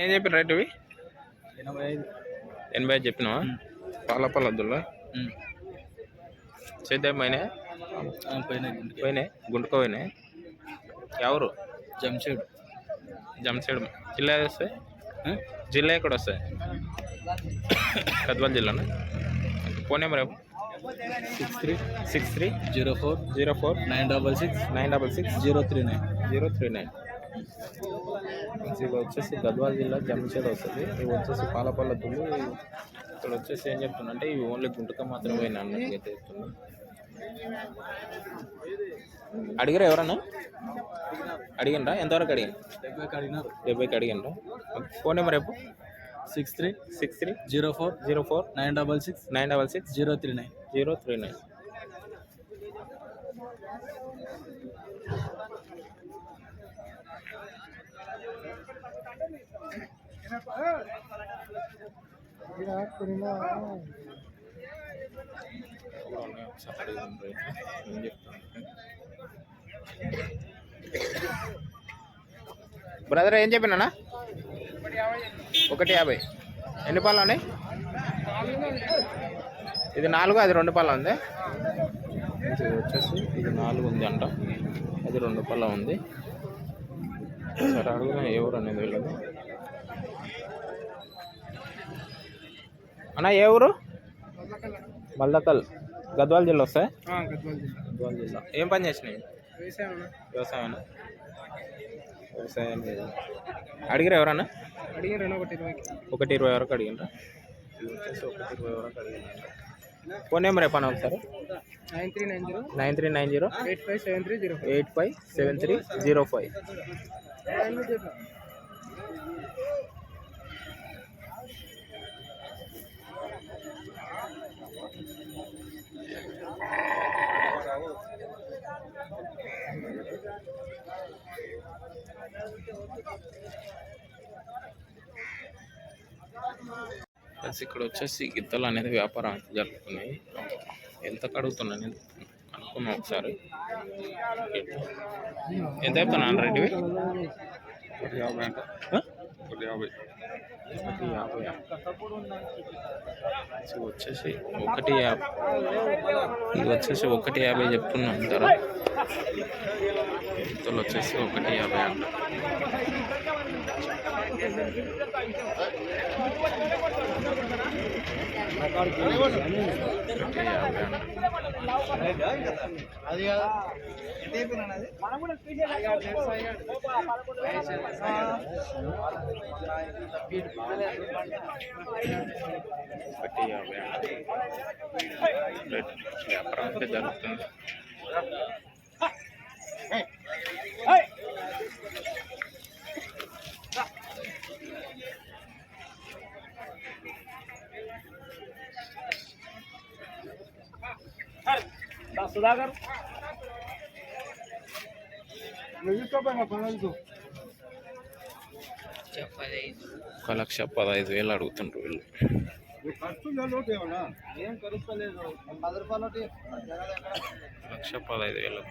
ఏం చెప్పి రేట్ ఇవి ఎనభై ఐదు. ఎనభై ఐదు చెప్పినావా? పాల పాల వద్దులా సేద్యం పోయినాయి? పోయినాయి గుంటుకో పోయినాయి? ఎవరు? జంషెడ్. జంసైడ్ జిల్లా ఏది వస్తాయి? జిల్లా ఎక్కడ వస్తాయి? గద్వాల జిల్లానా? ఫోన్ నెంబర్ రేపు six three. Six three. Zero four. Zero four. Nine double six. Nine double six. Zero three nine. Zero three nine. ఇది వచ్చేసి గద్వాల జిల్లా జమ్మిచేది వస్తుంది. ఇవి వచ్చేసి పాలపల్ల తుళ్ళు ఇక్కడ వచ్చేసి ఏం చెప్తున్నా ఇవి ఓన్లీ గుంటక మాత్రమే పోయినా అన్నట్టు అయితే చెప్తున్నా. అడిగారా ఎవరన్నా? అడిగినరా ఎంతవరకు అడిగిన డెబ్బై అడిగినారు డెబ్బైకి అడిగినరా ఫోన్ నెంబర్ రేపు six three six three zero four zero four nine double six nine double six zero three nine. Zero three nine. Brother ఏం చెప్పినా ఒకటి యాభై. ఎన్ని పాలు ఉన్నాయి? ఇది నాలుగు అది రెండు పళ్ళ ఉంది? ఇది వచ్చేసి ఇది నాలుగు ఉంది అంట. అది రెండు పళ్ళ ఉంది. సరే అడుగుదాం ఏ ఊరు అనేది వెళ్ళదు అన్న ఏ ఊరు? మల్దకల్ గద్వాల జిల్లా వస్తాయి? గద్వాల జిల్లా. ఏం పని చేసినాయి? వ్యవసాయం వ్యవసాయం అడిగిరా ఎవరన్నా? ఒకటి ఇరవై వరకు అడిగినరా ఒకటి ఇరవై వరకు అడిగిన ఫోన్ నెంబర్ చెప్పండి ఒకసారి? Nine three nine zero. Nine three nine zero. Eight five seven three zero eight five seven three zero five. Plus ఇక్కడ వచ్చేసి గిద్దలు అనేది వ్యాపారం అయితే జరుగుతున్నాయి. ఎంత కడుగుతున్నాను అనుకున్నాం ఒకసారి. ఎంత ఒకటి యాభై ఇది వచ్చేసి ఒకటి యాభై. ఇది వచ్చేసి ఒకటి యాభై చెప్తున్నా అంటారా? గిద్దలు వచ్చేసి ఒకటి యాభై అంట. ఒకటి యాభై అంట. ఒకటి యాభై వ్యాపారం జరుగుతుంది సుధాకర్. ఒక లక్ష పదహైదు వేలు అడుగుతుండ్రు వీళ్ళు. లక్ష పదహైదు వేలు